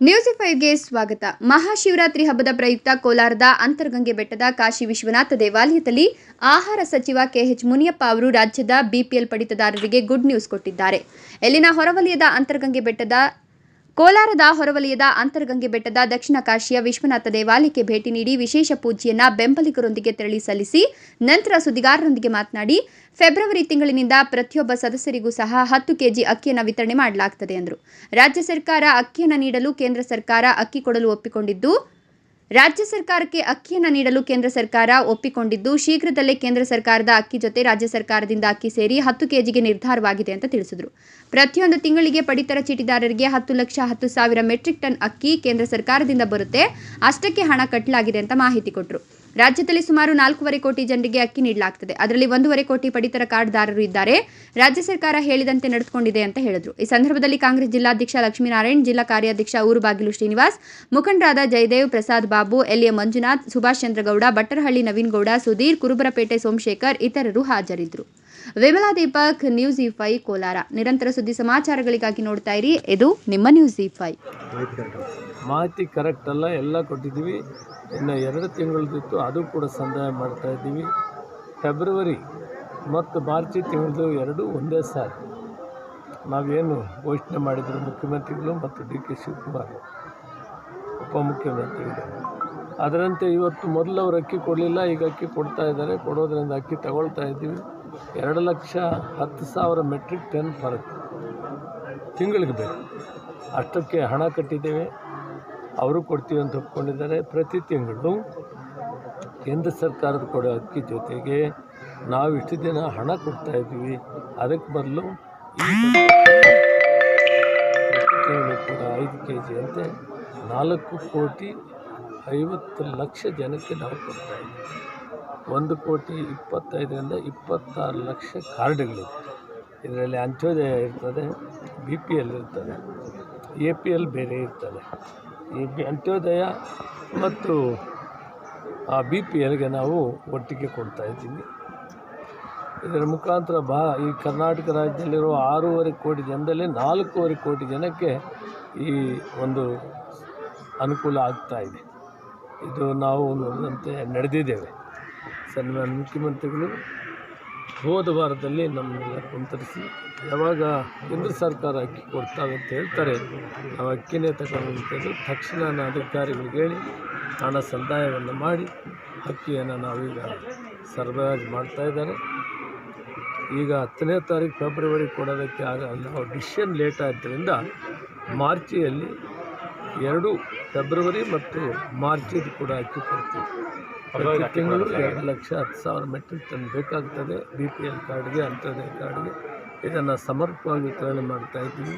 News ಫೈವ್ಗೆ ಸ್ವಾಗತ. ಮಹಾಶಿವರಾತ್ರಿ ಹಬ್ಬದ ಪ್ರಯುಕ್ತ ಕೋಲಾರದ ಅಂತರ್ಗಂಗೆ ಬೆಟ್ಟದ ಕಾಶಿ ವಿಶ್ವನಾಥ ದೇವಾಲಯದಲ್ಲಿ ಆಹಾರ ಸಚಿವ ಕೆಎಚ್ ಮುನಿಯಪ್ಪ ಅವರು ರಾಜ್ಯದ ಬಿಪಿಎಲ್ ಪಡಿತದಾರರಿಗೆ ಗುಡ್ ನ್ಯೂಸ್ ಕೊಟ್ಟಿದ್ದಾರೆ. ಇಲ್ಲಿನ ಹೊರವಲಯದ ಅಂತರ್ಗಂಗೆ ಬೆಟ್ಟದ ಕೋಲಾರದ ಹೊರವಲಯದ ಅಂತರಗಂಗೆ ಬೆಟ್ಟದ ದಕ್ಷಿಣ ಕಾಶಿಯ ವಿಶ್ವನಾಥ ದೇವಾಲಯಕ್ಕೆ ಭೇಟಿ ನೀಡಿ ವಿಶೇಷ ಪೂಜೆಯನ್ನ ಬೆಂಬಲಿಗರೊಂದಿಗೆ ತೆರಳಿ ಸಲ್ಲಿಸಿ ನಂತರ ಸುದ್ದಿಗಾರರೊಂದಿಗೆ ಮಾತನಾಡಿ, ಫೆಬ್ರವರಿ ತಿಂಗಳಿನಿಂದ ಪ್ರತಿಯೊಬ್ಬ ಸದಸ್ಯರಿಗೂ ಸಹ ಹತ್ತು ಕೆಜಿ ಅಕ್ಕಿಯನ್ನು ವಿತರಣೆ ಮಾಡಲಾಗುತ್ತದೆ ಎಂದರು ರಾಜ್ಯ ಸರ್ಕಾರ ಅಕ್ಕಿಯನ್ನು ನೀಡಲು ಕೇಂದ್ರ ಸರ್ಕಾರ ಅಕ್ಕಿ ಕೊಡಲು ಒಪ್ಪಿಕೊಂಡಿದ್ದು ರಾಜ್ಯ ಸರ್ಕಾರಕ್ಕೆ ಅಕ್ಕಿಯನ್ನು ನೀಡಲು ಕೇಂದ್ರ ಸರ್ಕಾರ ಒಪ್ಪಿಕೊಂಡಿದ್ದು, ಶೀಘ್ರದಲ್ಲೇ ಕೇಂದ್ರ ಸರ್ಕಾರದ ಅಕ್ಕಿ ಜೊತೆ ರಾಜ್ಯ ಸರ್ಕಾರದಿಂದ ಅಕ್ಕಿ ಸೇರಿ ಹತ್ತು ಕೆಜಿಗೆ ನಿರ್ಧಾರವಾಗಿದೆ ಅಂತ ತಿಳಿಸಿದರು. ಪ್ರತಿಯೊಂದು ತಿಂಗಳಿಗೆ ಪಡಿತರ ಚೀಟಿದಾರರಿಗೆ ಹತ್ತು ಲಕ್ಷ ಹತ್ತು ಸಾವಿರ ಮೆಟ್ರಿಕ್ ಟನ್ ಅಕ್ಕಿ ಕೇಂದ್ರ ಸರ್ಕಾರದಿಂದ ಬರುತ್ತೆ. ಅಷ್ಟಕ್ಕೆ ಹಣ ಕಟ್ಟಲಾಗಿದೆ ಅಂತ ಮಾಹಿತಿ ಕೊಟ್ಟರು ರಾಜ್ಯದಲ್ಲಿ ಸುಮಾರು ನಾಲ್ಕೂವರೆ ಕೋಟಿ ಜನರಿಗೆ ಅಕ್ಕಿ ನೀಡಲಾಗ್ತದೆ. ಅದರಲ್ಲಿ ಒಂದೂವರೆ ಕೋಟಿ ಪಡಿತರ ಕಾರ್ಡ್ದಾರರು ಇದ್ದಾರೆ. ರಾಜ್ಯ ಸರ್ಕಾರ ಹೇಳಿದಂತೆ ನಡೆದುಕೊಂಡಿದೆ ಅಂತ ಹೇಳಿದ್ರು. ಈ ಸಂದರ್ಭದಲ್ಲಿ ಕಾಂಗ್ರೆಸ್ ಜಿಲ್ಲಾಧ್ಯಕ್ಷ ಲಕ್ಷ್ಮೀನಾರಾಯಣ್, ಜಿಲ್ಲಾ ಕಾರ್ಯಾಧ್ಯಕ್ಷ ಊರುಬಾಗಿಲು ಶ್ರೀನಿವಾಸ್, ಮುಖಂಡರಾದ ಜಯದೇವ್, ಪ್ರಸಾದ್ ಬಾಬು, ಎಲ್ಎ ಮಂಜುನಾಥ್, ಸುಭಾಷ್ ಚಂದ್ರಗೌಡ, ಬಟ್ಟರಹಳ್ಳಿ ನವೀನ್ ಗೌಡ ಸುಧೀರ್, ಕುರುಬರಪೇಟೆ ಸೋಮಶೇಖರ್ ಇತರರು ಹಾಜರಿದ್ದರು. Vimala Deepak, news e fi, Kolar. ನಿರಂತರ ಸುದ್ದಿ ಸಮಾಚಾರಗಳಿಗಾಗಿ ನೋಡ್ತಾ ಇರಿ. ಇದು ನಿಮ್ಮ ನ್ಯೂಸ್ ಇ ಫೈ. ಮಾಹಿತಿ ಕರೆಕ್ಟ್ ಅಲ್ಲ, ಎಲ್ಲ ಕೊಟ್ಟಿದ್ದೀವಿ. ಇನ್ನು ಎರಡು ತಿಂಗಳದಿತ್ತು ಅದು ಕೂಡ ಸಂದಾಯ ಮಾಡ್ತಾ ಇದ್ದೀವಿ. ಫೆಬ್ರವರಿ ಮತ್ತು ಮಾರ್ಚ್ ತಿಂಗಳದು ಎರಡು ಒಂದೇ ಸಾರಿ. ನಾವೇನು ಘೋಷಣೆ ಮಾಡಿದರು ಮುಖ್ಯಮಂತ್ರಿಗಳು ಮತ್ತು ಡಿ ಕೆ ಶಿವಕುಮಾರ್ ಉಪಮುಖ್ಯಮಂತ್ರಿಗಳು ಅದರಂತೆ ಇವತ್ತು ಮೊದಲು ಅವರು ಅಕ್ಕಿ ಕೊಡಲಿಲ್ಲ, ಈಗ ಅಕ್ಕಿ ಕೊಡ್ತಾ ಇದ್ದಾರೆ. ಕೊಡೋದ್ರಿಂದ ಅಕ್ಕಿ ತಗೊಳ್ತಾ ಇದ್ದೀವಿ. ಎರಡು ಲಕ್ಷ ಹತ್ತು ಸಾವಿರ ಮೆಟ್ರಿಕ್ ಟನ್ ಫರಕ್. ತಿಂಗಳಿಗೆ ಬೇಕು. ಅಷ್ಟಕ್ಕೆ ಹಣ ಕಟ್ಟಿದ್ದೇವೆ. ಅವರು ಕೊಡ್ತೀವಿ ಅಂತ ಒಪ್ಕೊಂಡಿದ್ದಾರೆ. ಪ್ರತಿ ತಿಂಗಳು ಕೇಂದ್ರ ಸರ್ಕಾರದ ಕೊಡೋ ಅಕ್ಕಿ ಜೊತೆಗೆ ನಾವು ಇಷ್ಟು ದಿನ ಹಣ ಕೊಡ್ತಾ ಇದ್ವಿ ಅದಕ್ಕೆ ಬದಲು ಕೂಡ ಐದು ಕೆ ಜಿ ಅಂತೆ ನಾಲ್ಕು ಕೋಟಿ ಐವತ್ತು ಲಕ್ಷ ಜನಕ್ಕೆ ನಾವು ಕೊಡ್ತಾ ಇದ್ದೀವಿ. ಒಂದು ಕೋಟಿ ಇಪ್ಪತ್ತೈದರಿಂದ ಇಪ್ಪತ್ತಾರು ಲಕ್ಷ ಕಾರ್ಡ್ಗಳಿದೆ. ಇದರಲ್ಲಿ ಅಂತ್ಯೋದಯ ಇರ್ತದೆ, ಬಿ ಪಿ ಎಲ್ ಇರ್ತದೆ, ಎ ಪಿ ಎಲ್ ಬೇರೆ ಇರ್ತದೆ. ಈ ಅಂತ್ಯೋದಯ ಮತ್ತು ಆ ಬಿ ಪಿ ಎಲ್ಗೆ ನಾವು ಒಟ್ಟಿಗೆ ಕೊಡ್ತಾ ಇದ್ದೀವಿ. ಇದರ ಮುಖಾಂತರ ಬಾ ಈ ಕರ್ನಾಟಕ ರಾಜ್ಯದಲ್ಲಿರುವ ಆರೂವರೆ ಕೋಟಿ ಜನದಲ್ಲಿ ನಾಲ್ಕೂವರೆ ಕೋಟಿ ಜನಕ್ಕೆ ಈ ಒಂದು ಅನುಕೂಲ ಆಗ್ತಾ ಇದೆ. ಇದು ನಾವು ನೋಡಿದಂತೆ ನಡೆದಿದ್ದೇವೆ. ಸನ್ಮಾನ್ಯ ಮುಖ್ಯಮಂತ್ರಿಗಳು ಹೋದ ವಾರದಲ್ಲಿ ನಮ್ಮನ್ನೆಲ್ಲ ಕುಂತರಿಸಿ ಯಾವಾಗ ಕೇಂದ್ರ ಸರ್ಕಾರ ಅಕ್ಕಿ ಕೊಡ್ತಾವೆ ಅಂತ ಹೇಳ್ತಾರೆ, ನಾವು ಅಕ್ಕಿನೇ ತಗೊಂಡು ತಕ್ಷಣ ನಾನು ಅಧಿಕಾರಿಗಳಿಗೆ ಹೇಳಿ, ಹಣ ಸಂದಾಯವನ್ನು ಮಾಡಿ, ಅಕ್ಕಿಯನ್ನು ನಾವೀಗ ಮಾಡ್ತಾ ಇದ್ದಾರೆ ಈಗ ಹತ್ತನೇ ತಾರೀಕು ಫೆಬ್ರವರಿ ಕೊಡೋದಕ್ಕೆ ಆಗಲ್ಲ ನಾವು ಡಿಸಿಷನ್ ಲೇಟ್ ಆದ್ದರಿಂದ ಮಾರ್ಚಿಯಲ್ಲಿ ಎರಡು ಫೆಬ್ರವರಿ ಮತ್ತು ಮಾರ್ಚಿದು ಕೂಡ ಅಕ್ಕಿ ಕೊಡ್ತೀವಿ. ಪ್ರತಿ ತಿಂಗಳು ಎರಡು ಲಕ್ಷ ಹತ್ತು ಸಾವಿರ ಮೆಟ್ರಿಕ್ ಟನ್ ಬೇಕಾಗ್ತದೆ ಬಿ ಪಿ ಎಲ್ ಕಾರ್ಡ್ಗೆ ಅಂತ್ಯೋದಯ ಕಾರ್ಡ್ಗೆ ಇದನ್ನು ಸಮರ್ಪಕವಾಗಿ ವಿತರಣೆ ಮಾಡ್ತಾ ಇದ್ದೀವಿ.